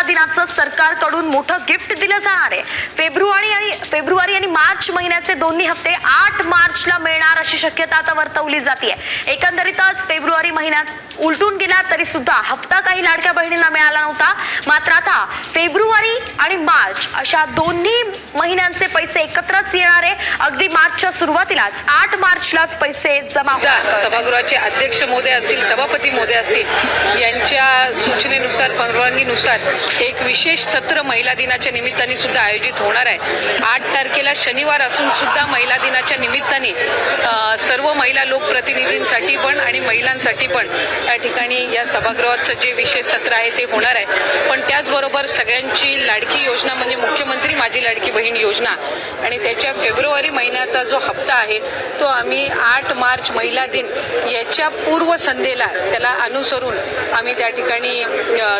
महिला दिनाचं सरकारकडून मोठं गिफ्ट दिलं जाणार आहे. फेब्रुवारी आणि फेब्रुवारी आणि मार्च महिन्याचे दोन्ही हप्ते आठ मार्चला मिळणार अशी शक्यता आता वर्तवली जाते एकंदरीतच फेब्रुवारी महिन्यात उलटून गेला तरी सुद्धा हप्ता काही लाडक्या बहिणींना मिळाला नव्हता. मात्र आता आणि मार्च अशा दोन्ही महिन्यांचे पैसे एकत्रच येणार आहे. अगदी मार्चच्या सुरुवातीलाच आठ मार्चलाच पैसे जमा सभागृहाचे अध्यक्ष महोदय असतील सभापती महोदय असतील यांच्या सूचनेनुसार परवानगीनुसार एक विशेष सत्र महिला दिनाच्या निमित्ताने सुद्धा आयोजित होणार आहे. आठ तारखेला शनिवार असून सुद्धा महिला दिनाच्या निमित्ताने सर्व महिला लोकप्रतिनिधींसाठी पण आणि महिलांसाठी पण या ठिकाणी या सभागृहाचं जे विशेष सत्र आहे ते होणार आहे. पण त्याचबरोबर सगळ्यांची लाडकी योजना म्हणजे मुख्यमंत्री माझी लाडकी बहीण योजना. आणि त्याच्या फेब्रुवारी महिन्याचा जो हप्ता आहे तो आम्ही आठ मार्च महिला दिन याच्या पूर्वसंध्येला त्याला अनुसरून आम्ही त्या ठिकाणी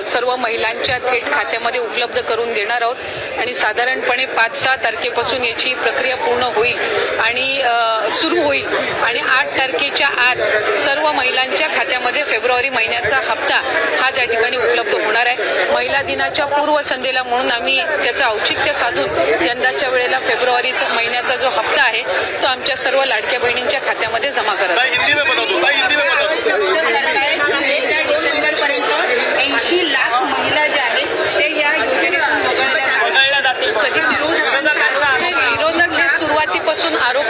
सर्व महिलांच्या थेट खात्यामध्ये उपलब्ध करून देणार आहोत. आणि साधारणपणे पाच सहा तारखेपासून याची प्रक्रिया पूर्ण होईल आणि सुरू होईल. आणि आठ तारखेच्या आत सर्व महिलांच्या खात्यामध्ये फेब्रुवारी महिन्याचा हप्ता हा त्या ठिकाणी उपलब्ध होणार आहे. महिला दिनाच्या पूर्वसंध्येला म्हणून आम्ही त्याचं औचित्य साधून यंदाच्या वेळेला फेब्रुवारीचा महिन्याचा जो हप्ता आहे तो आमच्या सर्व लाडक्या बहिणींच्या खात्यामध्ये जमा करत ऐंशी लाख महिला ज्या आहेत ते या योजनेतून वगळल्या जातील कधी विरोधकांचा विरोधक हे सुरुवातीपासून आरोप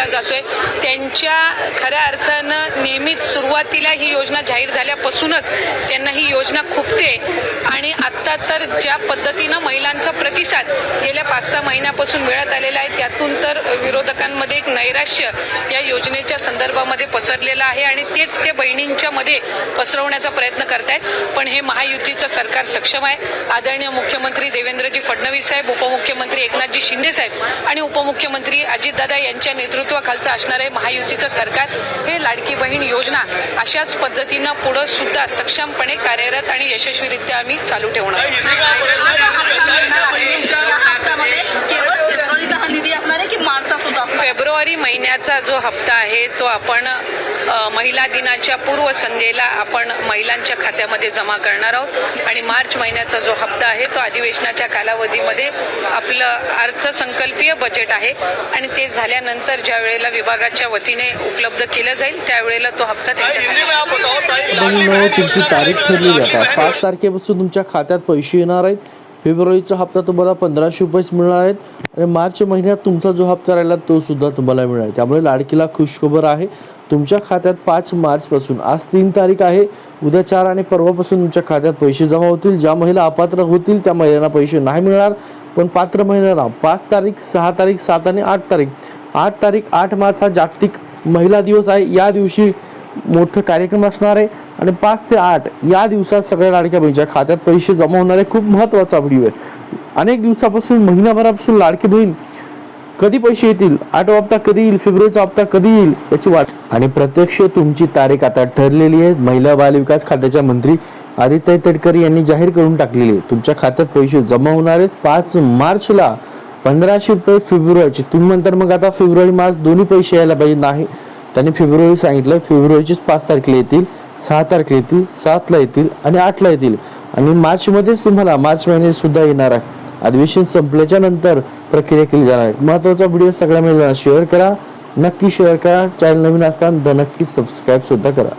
जातोय. त्यांच्या खऱ्या अर्थानं नेहमीच सुरुवातीला ही योजना जाहीर झाल्यापासूनच त्यांना ही योजना खुपते. आणि आत्ता तर ज्या पद्धतीनं महिलांचा प्रतिसाद गेल्या पाच सहा महिन्यापासून मिळत आलेला आहे त्यातून तर विरोधकांमध्ये एक नैराश्य या योजनेच्या संदर्भामध्ये पसरलेलं आहे आणि तेच ते बहिणींच्या मध्ये पसरवण्याचा प्रयत्न करतायत. पण हे महायुतीचं सरकार सक्षम आहे. आदरणीय मुख्यमंत्री देवेंद्रजी फडणवीस साहेब उपमुख्यमंत्री एकनाथजी शिंदे साहेब आणि उपमुख्यमंत्री अजितदादा यांच्या नेतृत्वाखालचं असणारे महायुतीचं सरकार. हे लाडकी बहीण योजना अशाच पद्धतीनं पुढं सुद्धा सक्षमपणे कार्यरत आणि यशस्वीरित्या आम्ही चालू ठेवणार केवळ सुद्धा फेब्रुवारी महिन्याचा जो हप्ता आहे तो आपण महिला दिनाच्या पूर्वसंध्येला आपण महिलांच्या खात्यामध्ये जमा करणार आहोत. आणि मार्च महिन्याचा जो हप्ता आहे तो अधिवेशनाच्या कालावधीमध्ये आपलं अर्थसंकल्पीय बजेट आहे. आणि ते झाल्यानंतर ज्या वेळेला विभागाच्या वतीने उपलब्ध केलं जाईल त्यावेळेला तो हप्ता भाई त्यांच्या हिंदी में आप बताओ भाई बहिणीनो तुमची तारीख ठरलेली आता. पाच तारखेपासून तुमच्या खात्यात पैसे येणार आहेत. फेब्रुवारीचा हप्ता तुम्हाला पंधराशे रुपयेच मिळणार आहेत आणि मार्च महिन्यात तुमचा जो हप्ता राहिला तो सुद्धा तुम्हाला मिळणार आहे. त्यामुळे लाडकीला खुशखबर आहे. तुमच्या खात्यात पाच मार्चपासून आज तीन तारीख आहे उद्या चार आणि परवापासून तुमच्या खात्यात पैसे जमा होतील. ज्या महिला अपात्र होतील त्या महिलांना पैसे नाही मिळणार. पण पात्र महिलांना पाच तारीख सहा तारीख सात आणि आठ तारीख. आठ तारीख आठ मार्च हा जागतिक महिला दिवस आहे. या दिवशी मोठं कार्यक्रम असणार आहे. आणि पाच ते आठ या दिवसात सगळ्या लाडक्या बहिणीच्या खात्यात पैसे जमा होणार आहे. खूप महत्त्वाचा व्हिडिओ आहे. अनेक दिवसापासून महिनाभरापासून लाडकी बहीण कधी पैसे येतील? आठवा हप्ता कधी येईल? फेब्रुवारीचा हप्ता कधी येईल? याची वाट. आणि प्रत्यक्ष तुमची तारीख आता ठरलेली आहे. महिला बाल विकास खात्याच्या मंत्री आदित्य तडकरी यांनी जाहीर करून टाकलेली आहे. तुमच्या खात्यात पैसे जमा होणार आहेत. पाच मार्चला पंधराशे रुपये फेब्रुवारीचे. तुम्ही नंतर मग आता फेब्रुवारी मार्च दोन्ही पैसे यायला पाहिजे. नाही. त्यांनी फेब्रुवारी सांगितलं फेब्रुवारीचीच पाच तारखेला येतील सहा तारखेला येतील सातला येतील आणि आठला येतील. आणि मार्चमध्येच तुम्हाला मार्च महिन्यात सुद्धा येणार आहे. अधिवेशन संपल्याच्या नंतर प्रक्रिया केली जाणार आहे. महत्त्वाचा व्हिडिओ सगळ्या मिळणार. शेअर करा. नक्की शेअर करा. चॅनल नवीन असताना नक्की सबस्क्राईब सुद्धा करा.